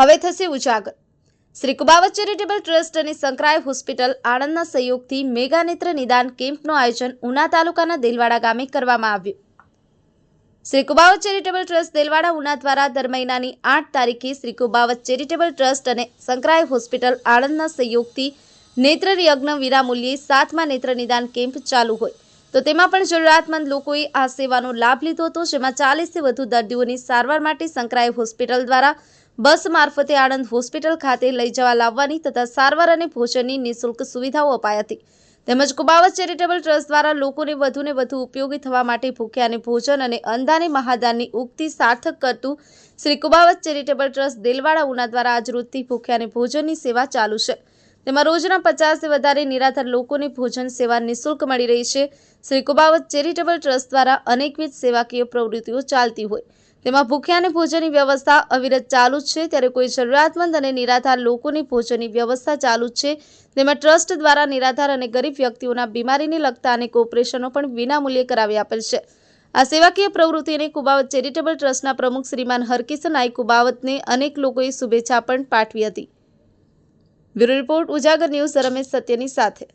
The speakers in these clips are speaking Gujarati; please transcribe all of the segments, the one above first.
હવે થશે ઉજાગર. શ્રી કુબાવત ચેરિટેબલ ટ્રસ્ટ અને સંકરાય હોસ્પિટલ આણંદના સહયોગથી મેગા નેત્ર નિદાન કેમ્પનું આયોજન ઉના તાલુકાના દેલવાડા ગામે કરવામાં આવ્યું. શ્રી કુબાવત ચેરિટેબલ ટ્રસ્ટ દેલવાડા ઉના દ્વારા દર મહિનાની આઠ તારીખે શ્રી કુબાવત ચેરિટેબલ ટ્રસ્ટ અને સંકરાય હોસ્પિટલ આણંદના સહયોગથી નેત્ર યજ્ઞ વિનામૂલ્યે સાતમા નેત્ર નિદાન કેમ્પ ચાલુ હોય. તો તેમાં પણ જરૂરિયાતમંદ લોકોએ આ સેવાનો લાભ લીધો હતો, જેમાં ચાલીસથી વધુ દર્દીઓની સારવાર માટે સંકરાય હોસ્પિટલ દ્વારા બસ મારફતે આણંદ હોસ્પિટલ ખાતે લઈ જવા લાવવાની તથા સારવાર અને ભોજનની નિઃશુલ્ક સુવિધાઓ અપાઈ હતી. તેમજ કુબાવત ચેરિટેબલ ટ્રસ્ટ દ્વારા લોકોને વધુને વધુ ઉપયોગી થવા માટે ભૂખ્યાને ભોજન અને અંધાને મહાદાનની ઉક્તિ સાર્થક કરતું શ્રી કુબાવત ચેરિટેબલ ટ્રસ્ટ દેલવાડા ઉના દ્વારા આજરોજથી ભૂખ્યાને ભોજનની સેવા ચાલુ છે. તેમાં રોજના પચાસથી વધારે નિરાધાર લોકોને ભોજન સેવા નિઃશુલ્ક મળી રહી છે. શ્રી કુબાવત ચેરિટેબલ ટ્રસ્ટ દ્વારા અનેકવિધ સેવાકીય પ્રવૃત્તિઓ ચાલતી હોય. તેમાં ભૂખ્યા અને ભોજનની વ્યવસ્થા અવિરત ચાલુ જ છે. ત્યારે કોઈ જરૂરિયાતમંદ અને નિરાધાર લોકોની ભોજનની વ્યવસ્થા ચાલુ જ છે. તેમાં ટ્રસ્ટ દ્વારા નિરાધાર અને ગરીબ વ્યક્તિઓના બીમારીને લગતા અનેક ઓપરેશનો પણ વિનામૂલ્યે કરાવી આપેલ છે. આ સેવાકીય પ્રવૃત્તિને કુબાવત ચેરિટેબલ ટ્રસ્ટના પ્રમુખ શ્રીમાન હરકિશન આઈ કુબાવતને અનેક લોકોએ શુભેચ્છા પણ પાઠવી હતી. Bureau report, Ujagar news, Ramesh સત્યની સાથે.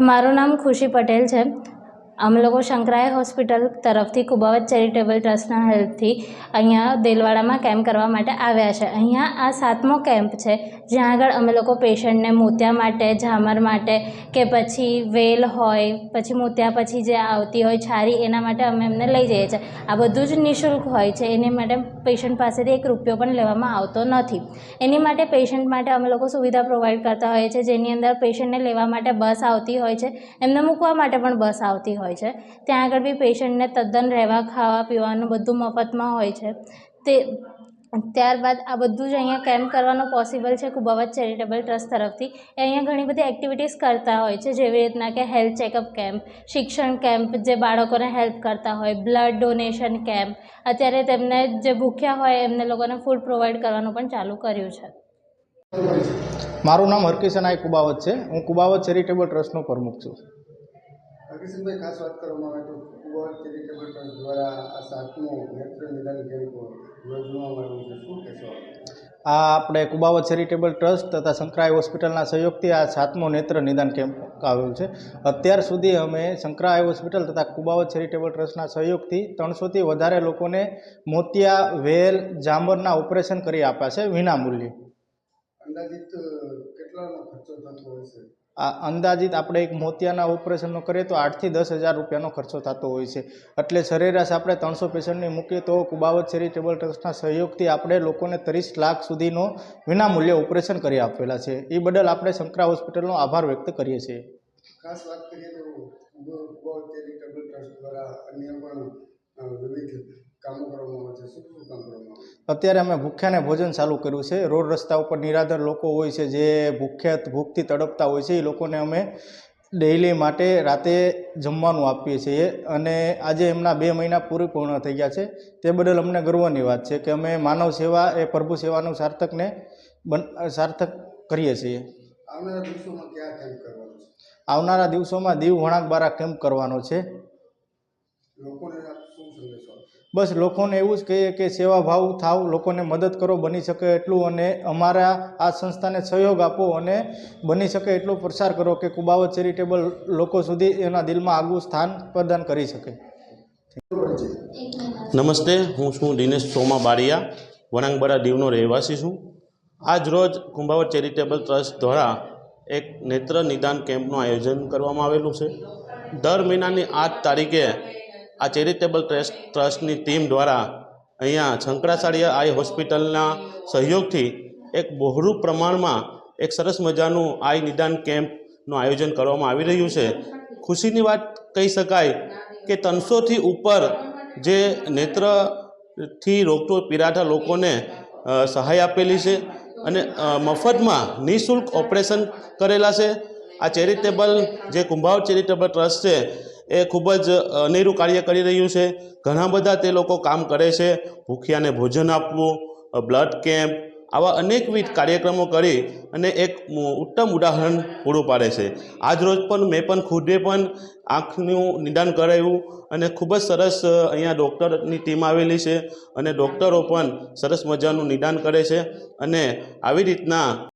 મારું નામ ખુશી પટેલ છે. અમે લોકો શંકરાય હોસ્પિટલ તરફથી કુબાવત ચેરિટેબલ ટ્રસ્ટના હેલ્પથી અહીંયા દેલવાડામાં કેમ્પ કરવા માટે આવ્યા છે. અહીંયા આ સાતમો કેમ્પ છે, જ્યાં આગળ અમે લોકો પેશન્ટને મોતિયા માટે, ઝામર માટે કે પછી વેલ હોય, પછી મોતિયા પછી જે આવતી હોય છારી, એના માટે અમે એમને લઈ જઈએ છીએ. આ બધું જ નિઃશુલ્ક હોય છે, એની માટે પેશન્ટ પાસેથી એક રૂપિયો પણ લેવામાં આવતો નથી. એની માટે પેશન્ટ માટે અમે લોકો સુવિધા પ્રોવાઈડ કરતા હોઈએ છીએ, જેની અંદર પેશન્ટને લેવા માટે બસ આવતી હોય છે, એમને મૂકવા માટે પણ બસ આવતી હોય છે. ત્યાં આગળ બી પેશન્ટને તદ્દન રહેવા, ખાવા, પીવાનું બધું મફતમાં હોય છે. તે ત્યારબાદ આ બધું જ અહીંયા કેમ્પ કરવાનું પોસિબલ છે કુબાવત ચેરિટેબલ ટ્રસ્ટ તરફથી. એ અહીંયા ઘણી બધી એક્ટિવિટીઝ કરતા હોય છે, જેવી રીતના કે હેલ્થ ચેકઅપ કેમ્પ શિક્ષણ કેમ્પ જે બાળકોને હેલ્પ કરતા હોય બ્લડ ડોનેશન કેમ્પ અત્યારે તેમને જે ભૂખ્યા હોય એમને લોકોને ફૂડ પ્રોવાઈડ કરવાનું પણ ચાલુ કર્યું છે. મારું નામ હરકિશન આઈ કુબાવત છે. હું કુબાવત ચેરિટેબલ ટ્રસ્ટનો પ્રમુખ છું. હરકિશનભાઈ, ખાસ વાત કરવામાં આવે તો કુબાવત ચેરિટેબલ ટ્રસ્ટ દ્વારા આ સાતમો નેત્ર નિદાન કેમ્પ યોજવામાં આવ્યું છે. શું કહેશો આ આપણે કુબાવત ચેરિટેબલ ટ્રસ્ટ તથા સંકરાય હોસ્પિટલના સહયોગથી આ સાતમો નેત્ર નિદાન કેમ્પ આવેલ છે. અત્યાર સુધી અમે સંકરાય હોસ્પિટલ તથા કુબાવત ચેરિટેબલ ટ્રસ્ટના સહયોગથી ત્રણસોથી વધારે લોકોને મોતિયા, વેલ જામરના ઓપરેશન કરી આપ્યા છે વિના મૂલ્યે અંદાજિત કેટલાનો ખર્ચો થતો હોય છે? આ અંદાજિત આપણે એક મોતિયાના ઓપરેશનનો કરીએ તો આઠથી દસ હજાર રૂપિયાનો ખર્ચો થતો હોય છે. એટલે સરેરાશ આપણે ત્રણસો પેશન્ટને મૂકીએ તો કુબાવત ચેરિટેબલ ટ્રસ્ટના સહયોગથી આપણે લોકોને ત્રીસ લાખ સુધીનો વિનામૂલ્યે ઓપરેશન કરી આપેલા છે. એ બદલ આપણે શંકરા હોસ્પિટલનો આભાર વ્યક્ત કરીએ છીએ. ખાસ વાત કરીએ તો કુબાવત ચેરિટેબલ ટ્રસ્ટ દ્વારા અન્ય પણ વિવિધ અત્યારે અમે ભૂખ્યાને ભોજન ચાલુ કર્યું છે. રોડ રસ્તા ઉપર નિરાધાર લોકો હોય છે જે ભૂખ્યા ભૂખથી તડપતા હોય છે એ લોકોને અમે ડેઇલી માટે રાતે જમવાનું આપીએ છીએ. અને આજે એમના બે મહિના પૂરી પૂર્ણ થઈ ગયા છે. તે બદલ અમને ગર્વની વાત છે કે અમે માનવ સેવા એ પ્રભુ સેવાનું સાર્થકને બન સાર્થક કરીએ છીએ. આવનારા દિવસોમાં ક્યાં કેમ્પ કરવાનો છે? આવનારા દિવસોમાં દીવ વણાક બારા કેમ્પ કરવાનો છે. લોકોને આપ શું સંદેશો આપશો બસ લોકોને એવું જ કહીએ કે સેવાભાવ થાવ, લોકોને મદદ કરો, બની શકે એટલું અને અમારા આ સંસ્થાને સહયોગ આપો અને બની શકે એટલો પ્રસાર કરો કે કુબાવત ચેરિટેબલ લોકો સુધી એના દિલમાં આગવું સ્થાન પ્રદાન કરી શકે. નમસ્તે, હું છું દિનેશ સોમા બારિયા, વણાંગબડા દીવનો રહેવાસી છું. આજ રોજ કુંભાવત ચેરિટેબલ ટ્રસ્ટ દ્વારા એક નેત્ર નિદાન કેમ્પનું આયોજન કરવામાં આવેલું છે. દર મહિનાની આઠ તારીખે આ ચેરિટેબલ ટ્રસ્ટ ટ્રસ્ટની ટીમ દ્વારા અહીંયા શંકરાચાર્ય આઈ હોસ્પિટલના સહયોગથી એક બહોળું પ્રમાણમાં એક સરસ મજાનું આઈ નિદાન કેમ્પનું આયોજન કરવામાં આવી રહ્યું છે. ખુશીની વાત કહી શકાય કે ત્રણસોથી ઉપર જે નેત્રથી રોગતો પીડાતા લોકોને સહાય આપેલી છે અને મફતમાં નિઃશુલ્ક ઓપરેશન કરેલા છે. આ ચેરિટેબલ જે કુંભાવ ચેરિટેબલ ટ્રસ્ટ છે એ ખૂબ જ અનેરું કાર્ય કરી રહ્યું છે. ઘણા બધા તે લોકો કામ કરે છે. ભૂખ્યાને ભોજન આપવું બ્લડ કેમ્પ આવા અનેકવિધ કાર્યક્રમો કરી અને એક ઉત્તમ ઉદાહરણ પૂરું પાડે છે. આજ રોજ પણ મેં પણ ખુદે પણ આંખનું નિદાન કરાવ્યું અને ખૂબ જ સરસ અહીંયા ડૉક્ટરની ટીમ આવેલી છે અને ડૉક્ટરો પણ સરસ મજાનું નિદાન કરે છે અને આવી રીતના